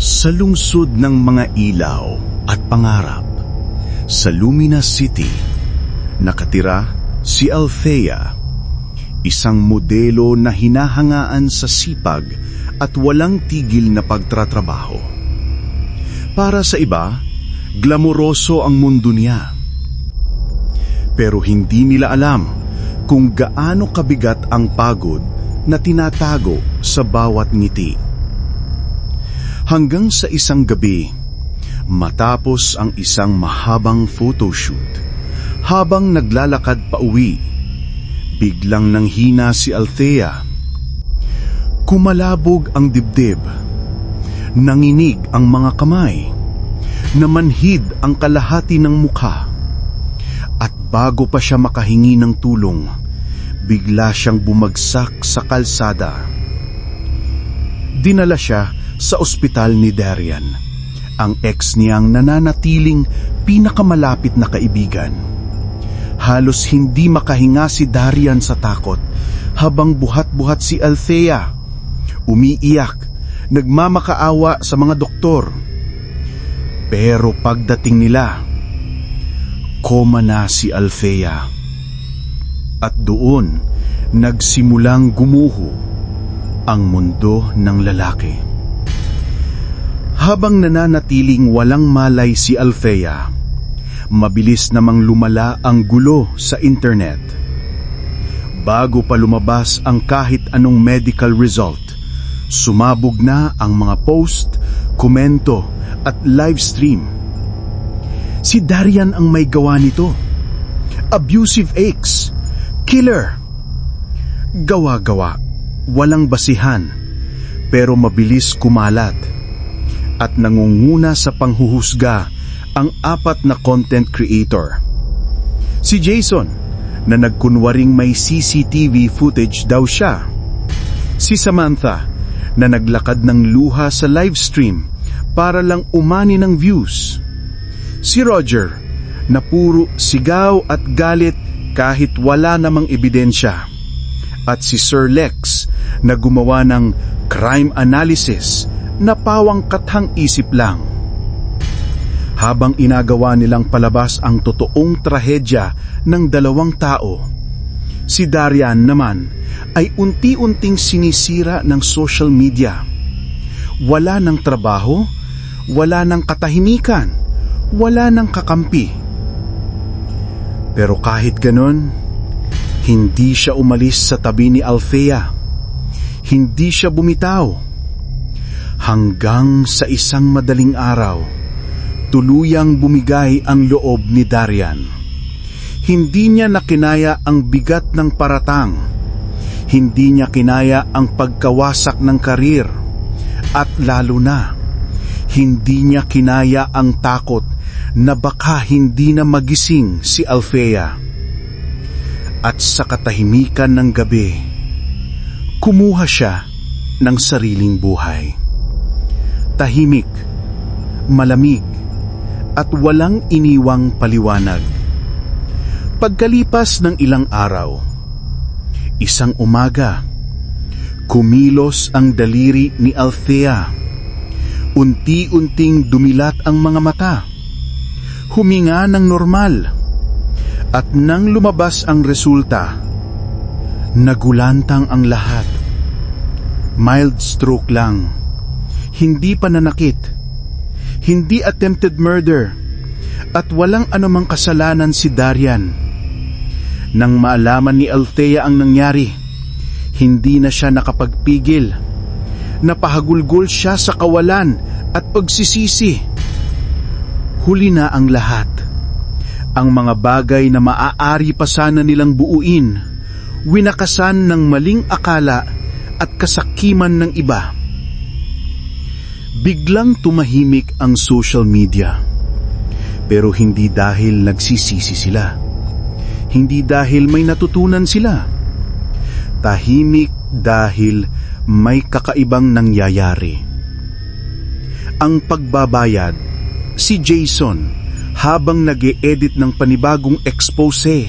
Sa lungsod ng mga ilaw at pangarap, sa Lumina City, nakatira si Althea, isang modelo na hinahangaan sa sipag at walang tigil na pagtratrabaho. Para sa iba, glamoroso ang mundo niya. Pero hindi nila alam kung gaano kabigat ang pagod na tinatago sa bawat ngiti. Hanggang sa isang gabi, matapos ang isang mahabang photoshoot, habang naglalakad pa uwi, biglang nanghina si Althea. Kumalabog ang dibdib, nanginig ang mga kamay, namanhid ang kalahati ng mukha. At bago pa siya makahingi ng tulong, bigla siyang bumagsak sa kalsada. Dinala siya sa ospital ni Darian, ang ex niyang nananatiling pinakamalapit na kaibigan. Halos hindi makahinga si Darian sa takot habang buhat-buhat si Althea. Umiiyak, nagmamakaawa sa mga doktor. Pero pagdating nila, koma na si Althea. At doon, nagsimulang gumuho ang mundo ng lalaki. Habang nananatiling walang malay si Althea, mabilis namang lumala ang gulo sa internet. Bago pa lumabas ang kahit anong medical result, sumabog na ang mga post, komento at live stream. Si Darian ang may gawa nito. Abusive ex, killer. Gawa-gawa, walang basihan, pero mabilis kumalat at nangunguna sa panghuhusga ang apat na content creator. Si Jason, na nagkunwaring may CCTV footage daw siya. Si Samantha, na naglakad ng luha sa live stream para lang umani ng views. Si Roger, na puro sigaw at galit kahit wala namang ebidensya. At si Sir Lex, na gumawa ng crime analysis na pawang kathang isip lang. Habang inagawa nilang palabas ang totoong trahedya ng dalawang tao, si Darian naman ay unti-unting sinisira ng social media. Wala ng trabaho, wala ng katahimikan, wala ng kakampi. Pero kahit ganon, hindi siya umalis sa tabi ni Althea. Hindi siya bumitaw Hanggang sa isang madaling araw, tuluyang bumigay ang loob ni Darian. Hindi niya nakinaya ang bigat ng paratang. Hindi niya kinaya ang pagkawasak ng karir. At lalo na, hindi niya kinaya ang takot na baka hindi na magising si Alfea. At sa katahimikan ng gabi, kumuha siya ng sariling buhay tahimik, malamig, at walang iniwang paliwanag. Pagkalipas ng ilang araw, isang umaga, kumilos ang daliri ni Althea. Unti-unting dumilat ang mga mata. Huminga ng normal. At nang lumabas ang resulta, nagulantang ang lahat. Mild stroke lang hindi pananakit, hindi attempted murder, at walang anumang kasalanan si Darian. Nang maalaman ni Althea ang nangyari, hindi na siya nakapagpigil. Napahagulgol siya sa kawalan at pagsisisi. Huli na ang lahat. Ang mga bagay na maaari pa sana nilang buuin, winakasan ng maling akala at kasakiman ng iba. Biglang tumahimik ang social media. Pero hindi dahil nagsisisi sila. Hindi dahil may natutunan sila. Tahimik dahil may kakaibang nangyayari. Ang pagbabayad, si Jason habang nag edit ng panibagong expose,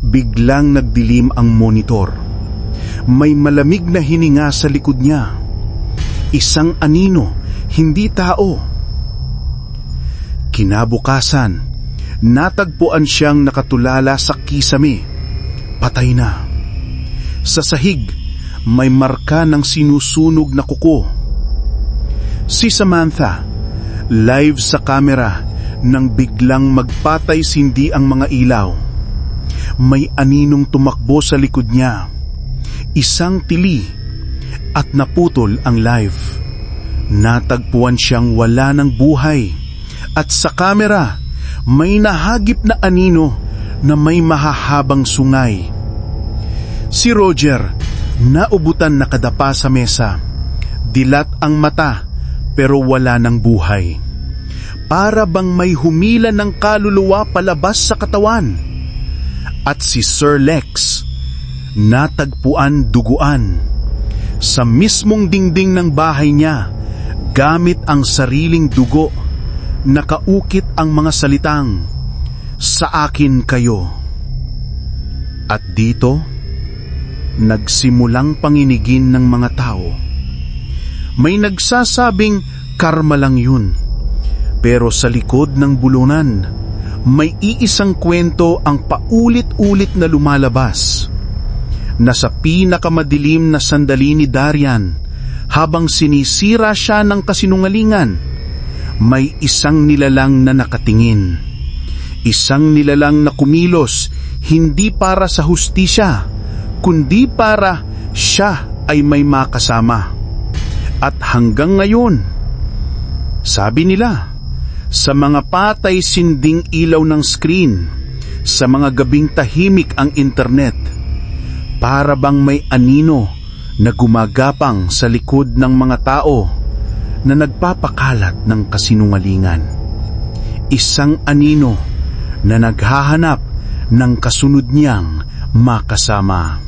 biglang nagdilim ang monitor. May malamig na hininga sa likod niya Isang anino, hindi tao. Kinabukasan, natagpuan siyang nakatulala sa kisame. Patay na. Sa sahig, may marka ng sinusunog na kuko. Si Samantha, live sa kamera nang biglang magpatay sindi ang mga ilaw. May aninong tumakbo sa likod niya. Isang tili at naputol ang live. Natagpuan siyang wala ng buhay at sa kamera may nahagip na anino na may mahahabang sungay. Si Roger, naubutan nakadapa sa mesa. Dilat ang mata pero wala ng buhay. Para bang may humila ng kaluluwa palabas sa katawan. At si Sir Lex, natagpuan duguan. Sa mismong dingding ng bahay niya, gamit ang sariling dugo, nakaukit ang mga salitang, Sa akin kayo. At dito, nagsimulang panginigin ng mga tao. May nagsasabing karma lang yun. Pero sa likod ng bulunan, may iisang kwento ang paulit-ulit na lumalabas. Na sa pinakamadilim na sandali ni Darian, habang sinisira siya ng kasinungalingan, may isang nilalang na nakatingin. Isang nilalang na kumilos, hindi para sa hustisya, kundi para siya ay may makasama. At hanggang ngayon, sabi nila, sa mga patay sinding ilaw ng screen, sa mga gabing tahimik ang internet, para bang may anino na gumagapang sa likod ng mga tao na nagpapakalat ng kasinungalingan. Isang anino na naghahanap ng kasunod niyang makasama.